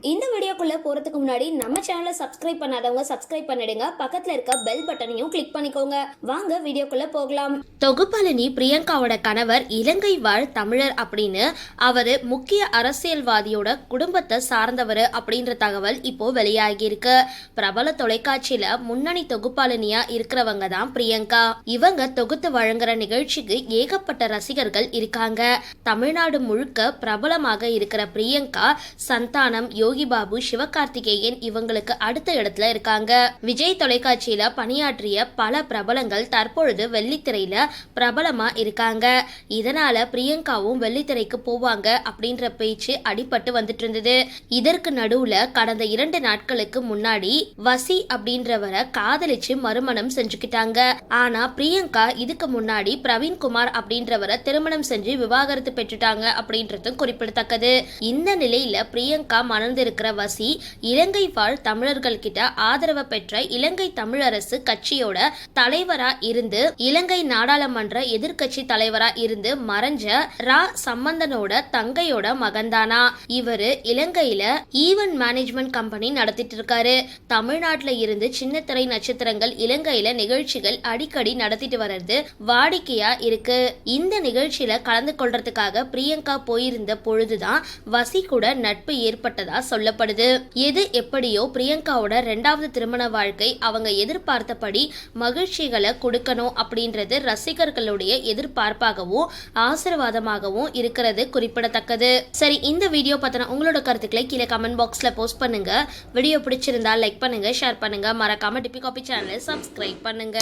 இந்த வீடியோக்குள்ளே போறதுக்கு முன்னாடி நம்ம சேனலை சப்ஸ்கிரைப் பண்ணாதவங்க சப்ஸ்கிரைப் பண்ணிடுங்க. பக்கத்தில் இருக்க பெல் பட்டனையும் கிளிக் பண்ணிக்கோங்க. வாங்க வீடியோக்குள்ளே போகலாம். தொகுப்பாளினி பிரியங்காவோட கணவர் இலங்கை வாழ் தமிழர் அப்படின்னு அவர் முக்கிய அரசியல்வாதியோட குடும்பத்தை சார்ந்தவர் அப்படின்ற தகவல் இப்போ வெளியாகியிருக்கு. பிரபல தொலைக்காட்சியில் முன்னணி தொகுப்பாளினியாக இருக்கிறவங்க தான் பிரியங்கா. இவங்க தொகுத்து வழங்குற நிகழ்ச்சிக்கு ஏகப்பட்ட ரசிகர்கள் இருக்காங்க. தமிழ்நாடு முழுக்க பிரபலமாக இருக்கிற பிரியங்கா சந்தானம் யோகி பாபு சிவகார்த்திகேயன் இவங்களுக்கு அடுத்த இடத்துல இருக்காங்க. விஜய் தொலைக்காட்சியில பணியாற்றிய பல பிரபலங்கள் தற்பொழுது வெள்ளித்திரையில பிரபலமா இருக்காங்க. இதனால பிரியங்காவும் வெள்ளித்திரைக்கு போவாங்க அப்படின்ற பேச்சு அடிபட்டு வந்துட்டு இருந்தது இதற்கு நடுவுல கடந்த இரண்டு நாட்களுக்கு முன்னாடி வசி அப்படின்றவரை காதலிச்சு மறுமணம் செஞ்சுக்கிட்டாங்க. ஆனா பிரியங்கா இதுக்கு முன்னாடி பிரவீன்குமார் அப்படின்றவரை திருமணம் செஞ்சு விவாகரத்து பெற்றுட்டாங்க அப்படின்றதும் குறிப்பிடத்தக்கது. இந்த நிலையில பிரியங்கா மணந்திருக்கிற வசி இலங்கை வாழ் தமிழர்கள் கிட்ட ஆதரவு பெற்ற இலங்கை தமிழரசு கட்சியோட தலைவரா இருந்து இலங்கை நாடாளுமன்ற எதிர்க்கட்சி தலைவரா இருந்து மறைஞ்ச ரா சம்பந்தனோட தங்கையோட மகன்தானா. இவரு இலங்கையில ஈவென்ட் மேனேஜ்மெண்ட் கம்பெனி நடத்திட்டு இருக்காரு தமிழ்நாட்டுல இருந்து சின்னத்திரை நட்சத்திரங்கள் இலங்கையில நிகழ்ச்சிகள் அடிக்கடி நடத்திட்டு வர்றது வாடிக்கையா இருக்கு. இந்த நிகழ்ச்சியில கலந்து கொள்றதுக்காக பிரியங்கா போயிருந்த பொழுதுதான் வசி கூட நட்பு ஏற்பட்டதா சொல்லப்படுது. எது எப்படியோ பிரியங்காவோட ரெண்டாவது திருமண வாழ்க்கை அவங்க எதிர்பார்த்தபடி மகிழ்ச்சிகளை கொடுக்கணும் அப்படின்றது ரசிகர்களுடைய எதிர்பார்ப்பாகவும் ஆசீர்வாதமாகவும் இருக்கிறது குறிப்பிடத்தக்கது. சரி இந்த வீடியோ பத்தின உங்களோட கருத்துக்களை கீழே கமெண்ட் பாக்ஸ்ல போஸ்ட் பண்ணுங்க. வீடியோ பிடிச்சிருந்தா லைக் பண்ணுங்க ஷேர் பண்ணுங்க. மறக்காம டிபி காபி சேனலை சப்ஸ்கிரைப் பண்ணுங்க.